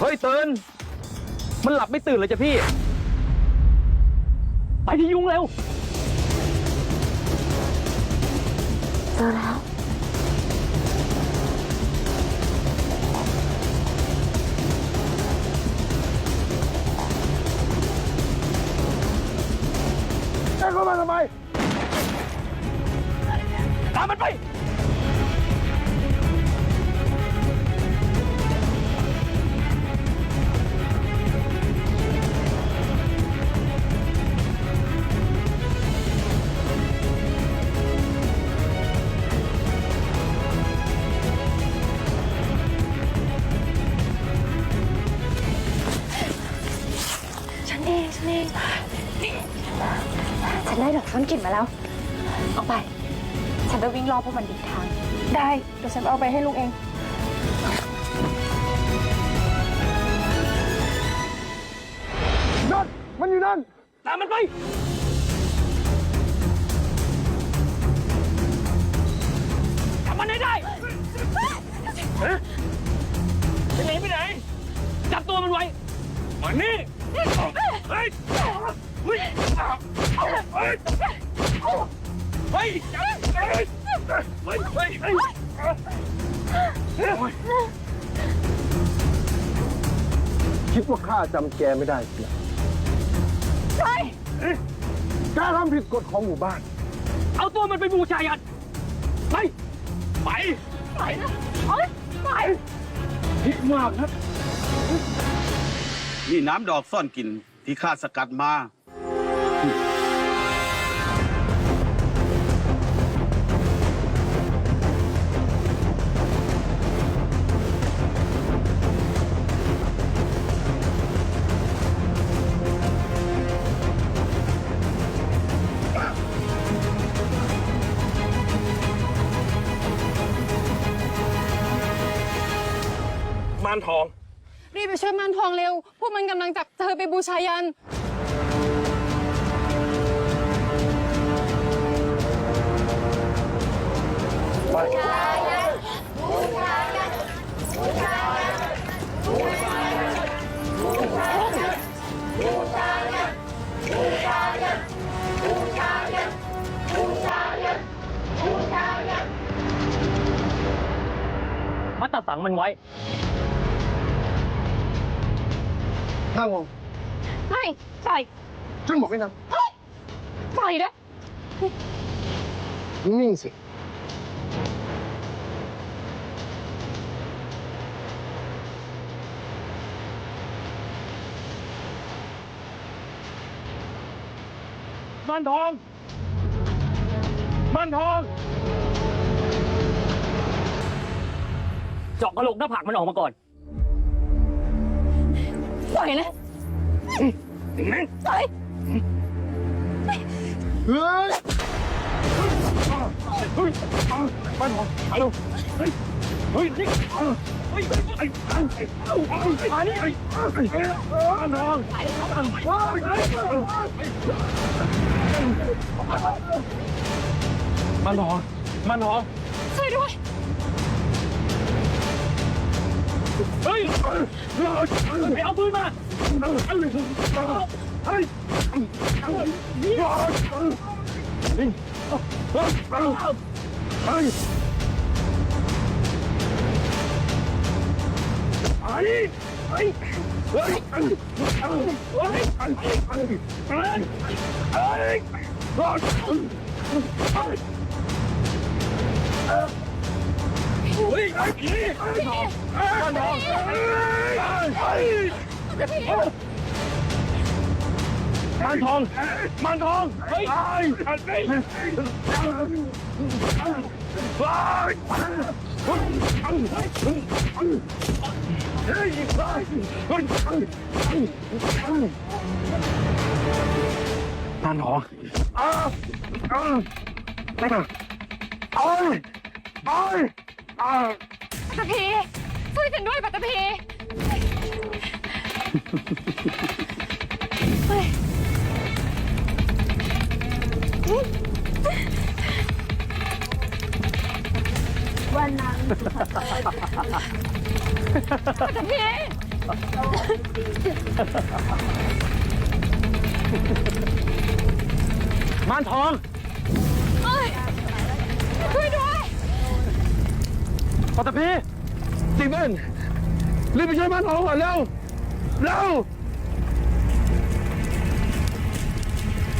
เฮ้ยเตือนมันหลับไม่ตื่นเลยจ้ะพี่ ไปที่ยุงเร็ว เจอแล้ว ฉันได้ดอกซ่อนกลิ่นมาแล้วเอาไป ฉันจะวิ่งรอบพวกมันอีกทาง ได้ เดี๋ยวฉันเอาไปให้ลุงเอง นั่นมันอยู่นั่น ตามมันไป จับมันให้ได้ฮะจะหนีไปไหน จับตัวมันไว้มานี่เฮ้ยเฮ้ย เฮ้ยเฮ้ยเฮ้ยเฮ้ยเฮ้ยเฮ้ยคิดว่าข้าจำแกไม่ได้สิใช่แกทำผิดกฎของหมู่บ้าน เอาตัวมันไปบูชายันไป ไป ไปนะไปผิดมากนะนี่น้ำดอกซ่อนกลิ่นที่ข้าสกัดมา มานทอง รีบไปช่วยมันทองเร็ว พวกมันกำลังจับเธอไปบูชายัน มัดตาสังมันไว้ นั่งลงไม่ปล่อยฉันบอกให้นั่งปล่อยนะนิ่งสิมันทอง มันทอง เจาะกระโหลกหน้าผากมันออกมาก่อน ต่อยนะถึงมั้งต่อยเฮ้ยเฮ้ยไปหน่อยเร็วเฮ้ยเฮ้ยนี่เฮ้ยไอ้ไอ้ไอ้ไอ้นี่ไอ้ไอ้น้องไอ้น้องมันหอมันหอช่วยด้วย เฮ้ยไปเอาปืนมาเฮ้ยนี่เฮ้ยเฮ้ยไอ้ไอ้เฮ้ยเฮ้ยเฮ้ยเฮ้ยเฮ้ยเฮ้ยเฮ้ยเฮ้ยไอ้นี่ มันทอง มันทองเฮ้ยไอ้ไอ้ไอ้มันทองอ้าวอ้าวอ้าวอ้าวอ้าว ปัตตภีช่วยฉันด้วยปัตตภีเฮ้ยวันนั้นปัตตภีมานทอง ปัตตพีสตีเวนรีบไปช่วยมันทองก่อนเร็วเร็ว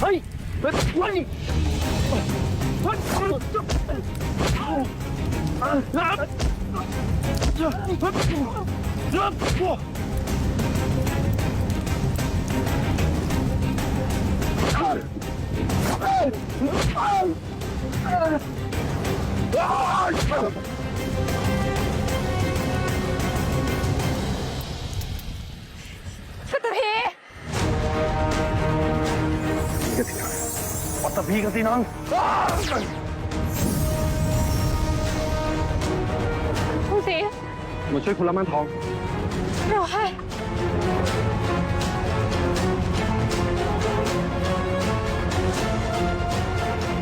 เฮ้ยเฮ้ยเฮ้ยเฮ้ยเฮ้ยรับรั กันสิน้อง คุณสีมาช่วยคุณละมันทอง รอให้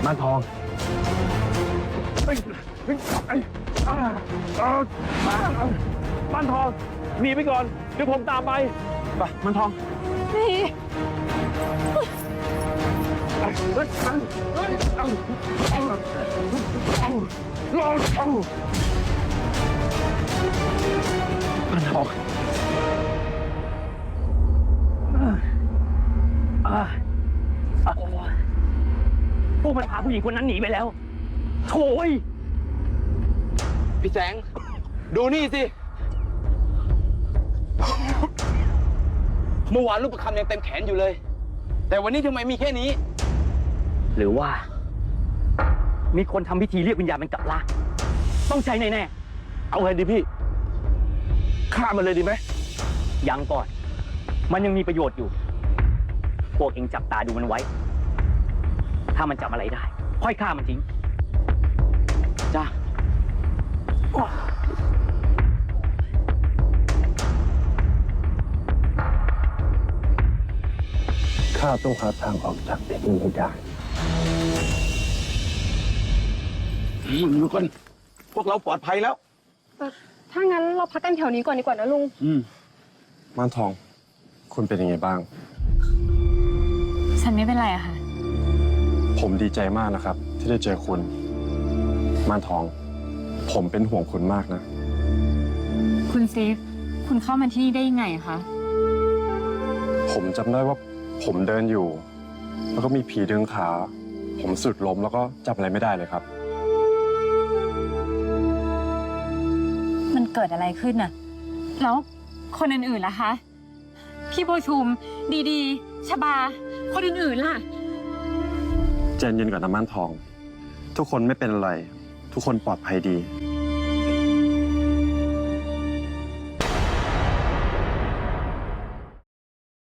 มันทองเฮ้ยเฮ้ยไอ้อ่าอ่าอ่ามันทองหนีไปก่อน เดี๋ยวผมตามไป ไปมันทอง นี่ มันออ่าพวกมันพาผู้หญิงคนนั้นหนีไปแล้วโถ่ยพี่แจงดูนี่สิ เมื่อวานลูกประคำยังเต็มแขนอยู่เลย แต่วันนี้ทำไมมีแค่นี้ หรือว่า มีคนทำพิธีเรียกวิญญาณมันกลับล่างต้องใช้แน่เอาไงดีพี่ฆ่ามันเลยดีไหมยังก่อน มันยังมีประโยชน์อยู่ พวกเองจับตาดูมันไว้ ถ้ามันจับอะไรได้ ค่อยฆ่ามันทิ้งจ้าข้าต้องหาทางออกจากที่นี่ให้ได้ ทุกคน พวกเราปลอดภัยแล้ว ถ้างั้นเราพักกันแถวนี้ก่อนดีกว่านะลุงม่านทอง คุณเป็นยังไงบ้าง ฉันไม่เป็นไรอะค่ะ ผมดีใจมากนะครับ ที่ได้เจอคุณ ม่านทอง ผมเป็นห่วงคุณมากนะ คุณซีฟ คุณเข้ามาที่นี่ได้ยังไงอะคะ ผมจำได้ว่าผมเดินอยู่ แล้วก็มีผีดึงขา ผมสุดล้มแล้วก็จับอะไรไม่ได้เลยครับ มันเกิดอะไรขึ้นน่ะ แล้วคนอื่นๆล่ะคะ พี่โบชุม ดีดีชบา คนอื่นๆล่ะ เจนเย็นก่อนนะม่านทอง ทุกคนไม่เป็นอะไร ทุกคนปลอดภัยดี